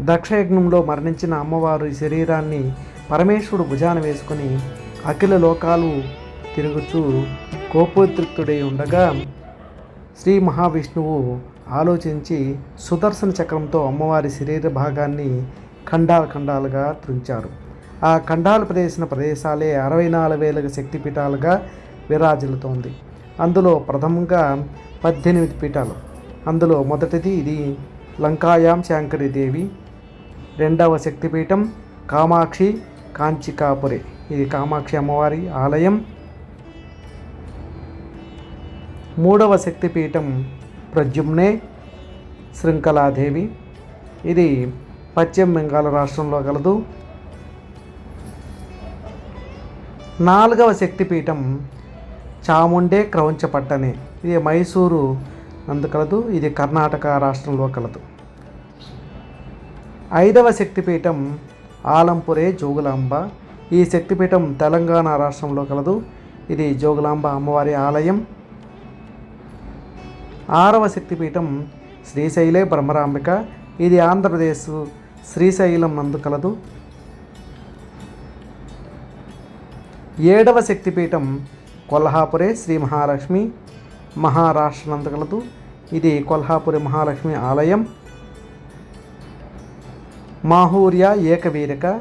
దక్షయజ్ఞంలో మరణించిన అమ్మవారి శరీరాన్ని పరమేశ్వరుడు భుజాన వేసుకుని అఖిల లోకాలు తిరుగుతూ కోపోద్రిక్తుడై ఉండగా శ్రీ మహావిష్ణువు ఆలోచించి సుదర్శన చక్రంతో అమ్మవారి శరీర భాగాన్ని ఖండాల ఖండాలుగా త్రుంచారు ఆ ఖండాలు ప్రదేశిన ప్రదేశాలే అరవై నాలుగు వేల శక్తిపీఠాలుగా విరాజిల్లుతోంది. అందులో ప్రథమంగా పద్దెనిమిది పీఠాలు. అందులో మొదటిది ఇది లంకాయాం శాంకరి దేవి రెండవ శక్తిపీఠం కామాక్షి కాంచికాపురి. ఇది కామాక్షి అమ్మవారి ఆలయం. మూడవ శక్తిపీఠం ప్రజుమ్నే శృంఖలాదేవి. ఇది పశ్చిమ బెంగాల్ రాష్ట్రంలో కలదు. నాలుగవ శక్తిపీఠం చాముండే క్రౌంచపట్టణి. ఇది మైసూరు అందుకలదు ఇది కర్ణాటక రాష్ట్రంలో కలదు. ఐదవ శక్తిపీఠం ఆలంపురే జోగులాంబ. ఈ శక్తిపీఠం తెలంగాణ రాష్ట్రంలో కలదు. ఇది జోగులాంబ అమ్మవారి ఆలయం. ఆరవ శక్తిపీఠం శ్రీశైలే బ్రహ్మరాంబిక. ఇది ఆంధ్రప్రదేశ్ శ్రీశైలం నందు కలదు. ఏడవ శక్తిపీఠం కొల్హాపురే శ్రీ మహాలక్ష్మి మహారాష్ట్ర నందు కలదు. ఇది కొల్హాపురి మహాలక్ష్మి ఆలయం. మాహూర్య ఏకవీరక.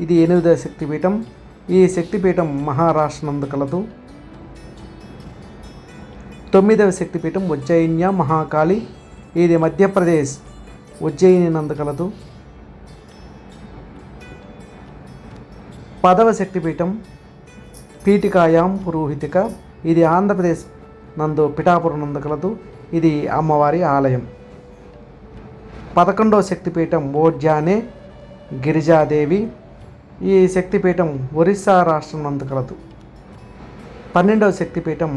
ఇది ఎనిమిదవ శక్తిపీఠం. ఈ శక్తిపీఠం మహారాష్ట్ర నందు కలదు. తొమ్మిదవ శక్తిపీఠం ఉజ్జయిన్య మహాకాళి. ఇది మధ్యప్రదేశ్ ఉజ్జయిని నందు కలదు. పదవ శక్తిపీఠం పీఠికాయాం పురోహితిక. ఇది ఆంధ్రప్రదేశ్ నందు పిఠాపురం నందు కలదు. ఇది అమ్మవారి ఆలయం. పదకొండవ శక్తిపీఠం ఓడ్జానే గిరిజాదేవి. ఈ శక్తిపీఠం ఒరిస్సా రాష్ట్రం నందు కలదు. పన్నెండవ శక్తిపీఠం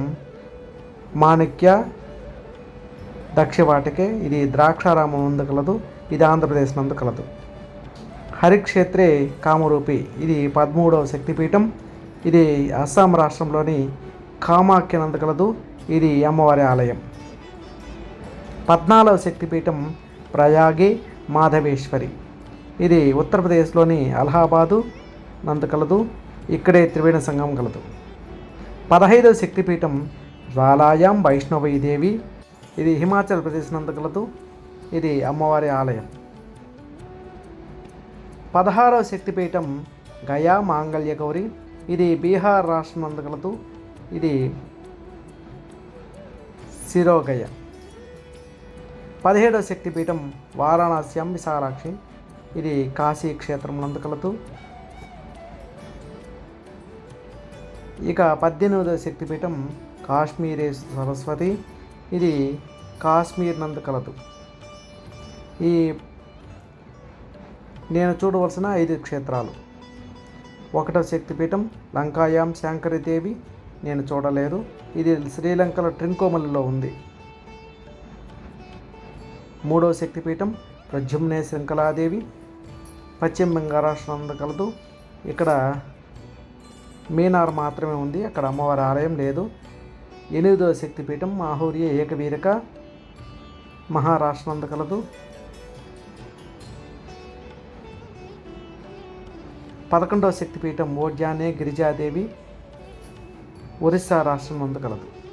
మాణిక్య దక్షవాటికే ఇది ద్రాక్షారామం నందు కలదు ఇది ఆంధ్రప్రదేశ్ నందు కలదు. హరిక్షేత్రే కామరూపి ఇది పదమూడవ శక్తిపీఠం ఇది అస్సాం రాష్ట్రంలోని కామాఖ్య నందు కలదు ఇది అమ్మవారి ఆలయం. పద్నాలుగవ శక్తిపీఠం ప్రయాగి మాధవేశ్వరి. ఇది ఉత్తరప్రదేశ్లోని అలహాబాదు నందు కలదు ఇక్కడే త్రివేణ సంఘం కలదు. పదహైదవ శక్తిపీఠం జ్వాలాయాం వైష్ణవీ దేవి ఇది హిమాచల్ ప్రదేశ్ నందు కలదు ఇది అమ్మవారి ఆలయం. పదహారవ శక్తిపీఠం గయా మాంగళ్య గౌరి. ఇది బీహార్ రాష్ట్రం నందు కలదు ఇది శిరోగయ. పదిహేడవ శక్తిపీఠం వారాణస్యం అంబిసారాక్షి ఇది కాశీ క్షేత్రం నందు కలదు. ఇక పద్దెనిమిదవ శక్తిపీఠం కాశ్మీరే సరస్వతి. ఇది కాశ్మీర్ నందు కలదు. ఈ నేను చూడవలసిన ఐదు క్షేత్రాలు. ఒకటవ శక్తిపీఠం లంకాయాం శాంకరీదేవి. నేను చూడలేదు. ఇది శ్రీలంకలో ట్రింకోమలిలో ఉంది. మూడవ శక్తిపీఠం ప్రజుమ్నే శృంఖలాదేవి పశ్చిమ బెంగాల్ రాష్ట్రం కలదు. ఇక్కడ మీనార్ మాత్రమే ఉంది. అక్కడ అమ్మవారి ఆలయం లేదు. ఎనిమిదవ శక్తిపీఠం మాహూర్య ఏకవీరక మహారాష్ట్రం కలదు. పదకొండవ శక్తిపీఠం ఓడ్యానే గిరిజాదేవి ఒరిస్సా రాష్ట్రం నందు కలదు.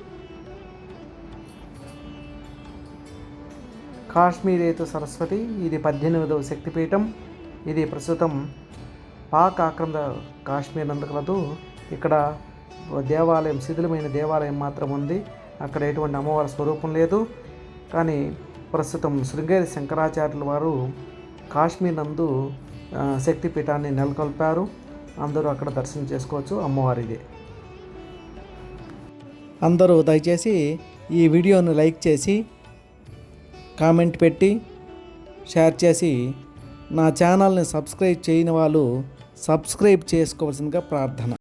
కాశ్మీరేతు సరస్వతి ఇది పద్దెనిమిదవ శక్తిపీఠం ఇది ప్రస్తుతం పాక్ ఆక్రమిత కాశ్మీర్ నందు ఇక్కడ దేవాలయం శిథిలమైన దేవాలయం మాత్రం ఉంది. అక్కడ ఎటువంటి అమ్మవారి స్వరూపం లేదు. కానీ ప్రస్తుతం శృంగేరి శంకరాచార్యుల వారు కాశ్మీర్ నందు శక్తిపీఠాన్ని నెలకొల్పారు. అందరూ అక్కడ దర్శనం చేసుకోవచ్చు. అమ్మవారిది. అందరూ దయచేసి ఈ వీడియోను లైక్ చేసి కామెంట్ పెట్టి షేర్ చేసి నా ఛానల్ని సబ్స్క్రైబ్ చేయని వాళ్ళు సబ్స్క్రైబ్ చేసుకోవాల్సిందిగా ప్రార్థన.